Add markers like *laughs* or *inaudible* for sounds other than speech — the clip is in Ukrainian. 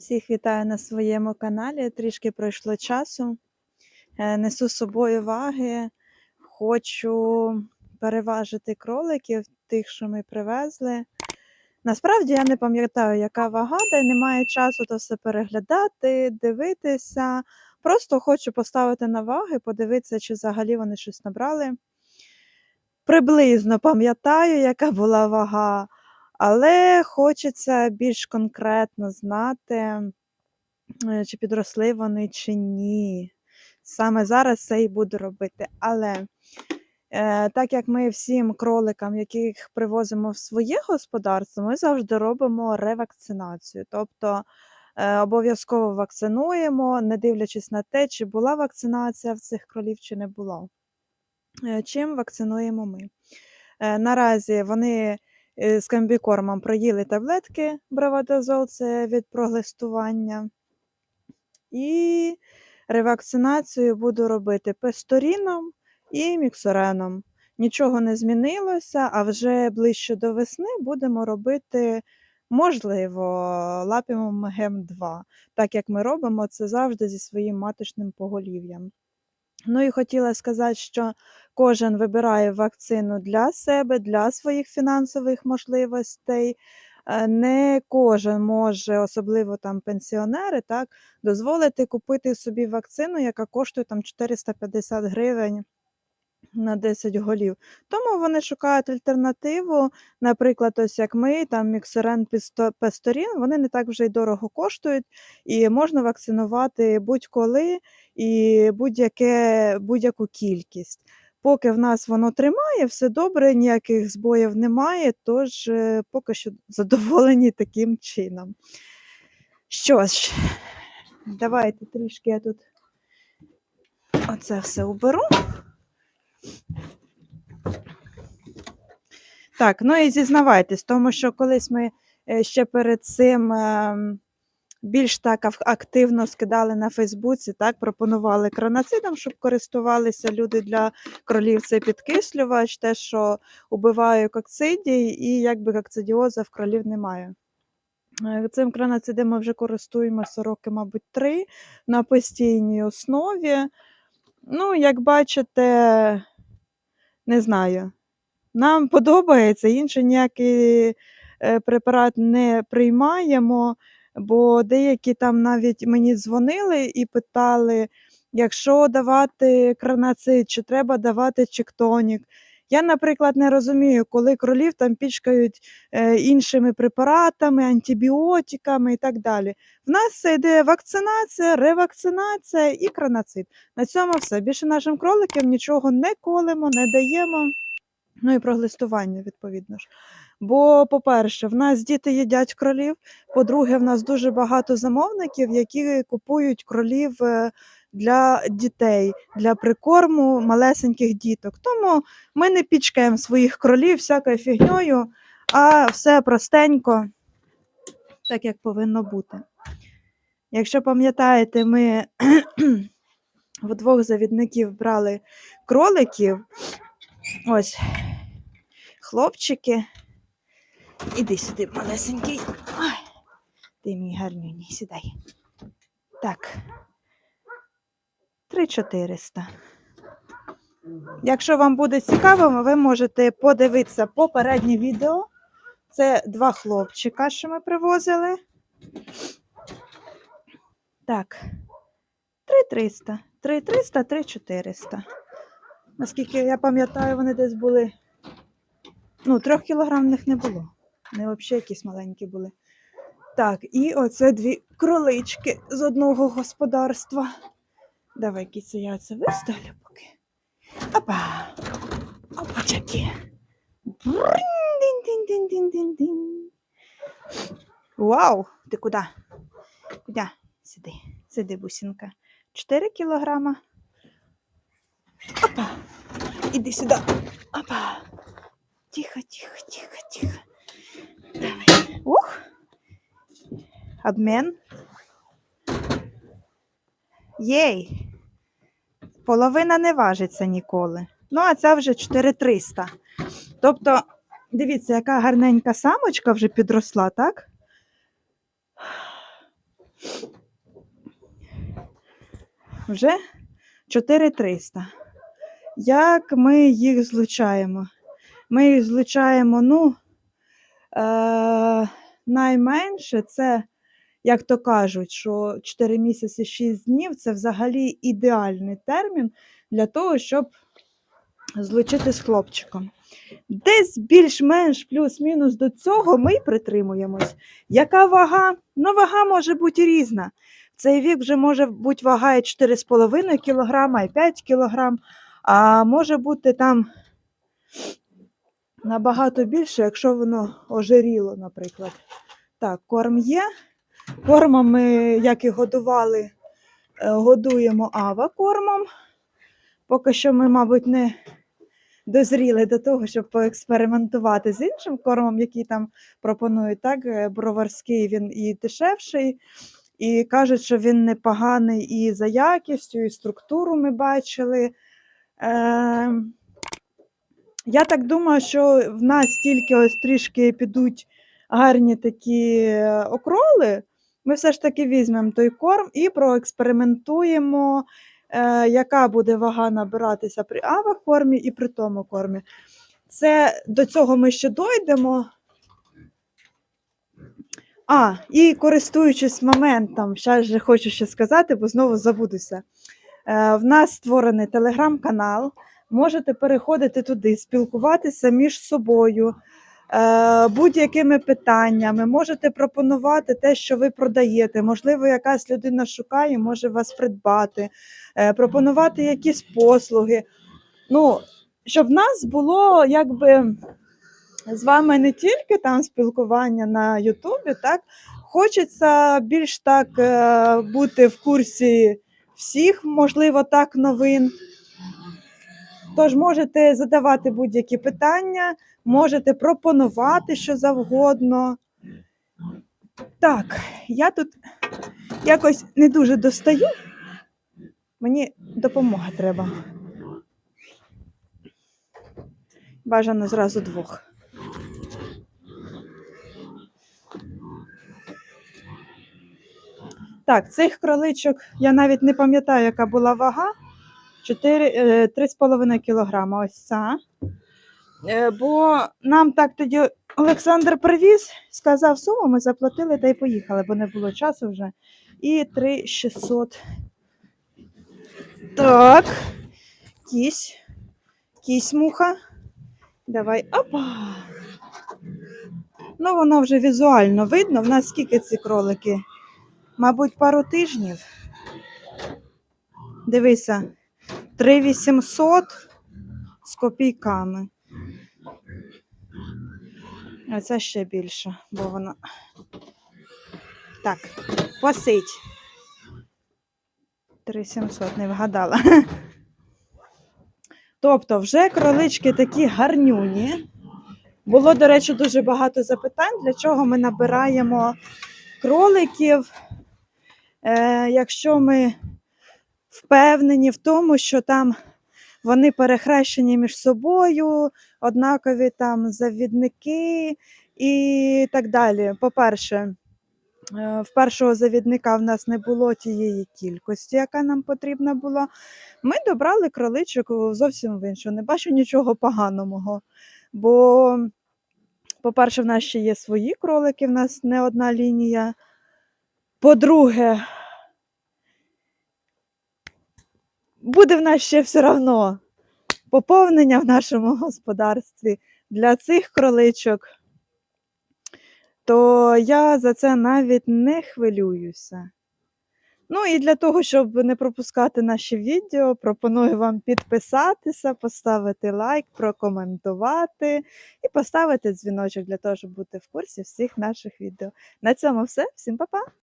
Всіх вітаю на своєму каналі. Трішки пройшло часу. Е, Несу з собою ваги. Хочу переважити кроликів, тих, що ми привезли. Насправді я не пам'ятаю, яка вага, та й немає часу то все переглядати, дивитися. Просто хочу поставити на ваги, подивитися, чи взагалі вони щось набрали. Приблизно пам'ятаю, яка була вага. Але хочеться більш конкретно знати, е, чи підросли вони, чи ні. Саме зараз це і буду робити. Але е, так як ми всім кроликам, яких привозимо в своє господарство, ми завжди робимо ревакцинацію. Тобто е, обов'язково вакцинуємо, не дивлячись на те, чи була вакцинація в цих кролів, чи не була. Чим вакцинуємо ми? Наразі вони з комбікормом проїли таблетки бравадазол, це від проглистування. І ревакцинацію буду робити песторіном і міксореном. Нічого не змінилося, а вже ближче до весни будемо робити, можливо, лапімом гем 2 так як ми робимо це завжди зі своїм маточним поголів'ям. Ну і хотіла сказати, що кожен вибирає вакцину для себе, для своїх фінансових можливостей. Е, Не кожен може, особливо там пенсіонери, так, дозволити купити собі вакцину, яка коштує там 450 гривень на 10 голів. Тому вони шукають альтернативу. Наприклад, ось як ми, там Міксерен Песторін, вони не так вже й дорого коштують, і можна вакцинувати будь-коли і будь-яке, будь-яку кількість. Поки в нас воно тримає, все добре, ніяких збоїв немає, тож е, поки що *laughs* задоволені таким чином. Що ж, давайте трішки я тут оце все уберу. Так, ну і зізнавайтесь, тому що колись ми е, ще перед цим ем, більш так активно скидали на Фейсбуці, так, пропонували кранацидом, щоб користувалися люди для кролів. Це підкислювач, те, що убиває кокцидій, і якби кокцидіоза в кролів немає. Е, Цим кранацидом ми вже користуємося роки, мабуть, три на постійній основі. Ну, як бачите, не знаю. Нам *laughs* подобається, інший ніякий е, препарат не приймаємо, бо деякі там навіть мені дзвонили і питали, якщо давати кранацит, чи треба давати чектонік. Я, наприклад, не розумію, коли кролів там пічкають е, іншими препаратами, антибіотиками і так далі. В нас це йде вакцинація, ревакцинація і кранацид. На цьому все. Більше нашим кроликам нічого не колемо, не даємо. Ну і про глистування, відповідно ж. Бо, по-перше, в нас діти їдять кролів. По-друге, в нас дуже багато замовників, які купують кролів е, для дітей, для прикорму малесеньких діток. Тому ми не пічкаємо своїх кролів всякою фігньою, а все простенько, так як повинно бути. Якщо пам'ятаєте, ми *clears throat* в двох завідників брали кроликів. Ось хлопчики. Іди сюди, малесенький. Ой, ти мій гарнюній, сідай. Так. 3400. Якщо вам буде цікаво, ви можете подивитися попереднє відео. Це два хлопчика, що ми привозили. Так. 3300. 3300, 3400. Наскільки я пам'ятаю, вони десь були. Ну, трьох кілограм в них не було. Вони взагалі якісь маленькі були. Так, і оце дві кролички з одного господарства. Давай, кіця, я це виставлю поки. Опа! Опачаки. Вау! Ти куди? Куди? Сиди, сиди, бусинка. 4 кілограма. Опа! Іди сюди. Опа! Тихо, тихо, тихо, тихо. Давай. Ух. Обмен. Єй. Половина не важиться ніколи. Ну, а ця вже 4300. Тобто, дивіться, яка гарненька самочка вже підросла, так? Вже 4300. Як ми їх злучаємо? Ми їх злучаємо, ну, е, найменше це, як то кажуть, що 4 місяці 6 днів це взагалі ідеальний термін для того, щоб злучити з хлопчиком. Десь більш-менш плюс-мінус до цього ми й притримуємось. Яка вага? Ну, вага може бути різна. В цей вік вже може бути вага і 4,5 кг, і 5 кг, а може бути там набагато більше, якщо воно ожиріло, наприклад. Так, корм є. Кормом ми, як і годували, е, годуємо ава-кормом. Поки що ми, мабуть, не дозріли до того, щоб поекспериментувати з іншим кормом, який там пропонують. Так, е, броварський він і дешевший, і кажуть, що він непоганий і за якістю, і структуру ми бачили. Е, я так думаю, що в нас тільки ось трішки підуть гарні такі е, окроли. Ми все ж таки візьмемо той корм і проекспериментуємо, е, яка буде вага набиратися при авакормі і при тому кормі. Це до цього ми ще дойдемо. А, і користуючись моментом, зараз же хочу ще сказати, бо знову забудуся. Е, в нас створений телеграм-канал. Можете переходити туди, спілкуватися між собою будь-якими питаннями. Можете пропонувати те, що ви продаєте. Можливо, якась людина шукає, може вас придбати, е, пропонувати якісь послуги. Ну, щоб в нас було якби з вами не тільки там спілкування на Ютубі, так хочеться більш так е, бути в курсі всіх, можливо, так новин. Тож можете задавати будь-які питання, можете пропонувати що завгодно. Так, я тут якось не дуже достаю. Мені допомога треба. Бажано зразу двох. Так, цих кроличок я навіть не пам'ятаю, яка була вага. 4, е, 3,5 кілограма. Ось ця. Е, Бо нам так тоді Олександр привіз, сказав суму, ми заплатили та й поїхали, бо не було часу вже. І 3,600. Так. Кісь. Кісь муха. Давай. Опа. Ну, воно вже візуально видно. В нас скільки ці кролики? Мабуть, пару тижнів. Дивися, 3800 з копійками. А це ще більше, бо вона. Так, посить. 3700, не вгадала. Тобто, вже кролички такі гарнюні. Було, до речі, дуже багато запитань, для чого ми набираємо кроликів, е, якщо ми впевнені в тому, що там вони перехрещені між собою, однакові там завідники і так далі. По-перше, е, в першого завідника в нас не було тієї кількості, яка нам потрібна була. Ми добрали кроличок зовсім в іншу. Не бачу нічого поганого. Бо, по-перше, в нас ще є свої кролики, в нас не одна лінія. По-друге, буде в нас ще все одно поповнення в нашому господарстві для цих кроличок, то я за це навіть не хвилююся. Ну і для того, щоб не пропускати наші відео, пропоную вам підписатися, поставити лайк, прокоментувати і поставити дзвіночок для того, щоб бути в курсі всіх наших відео. На цьому все. Всім па-па!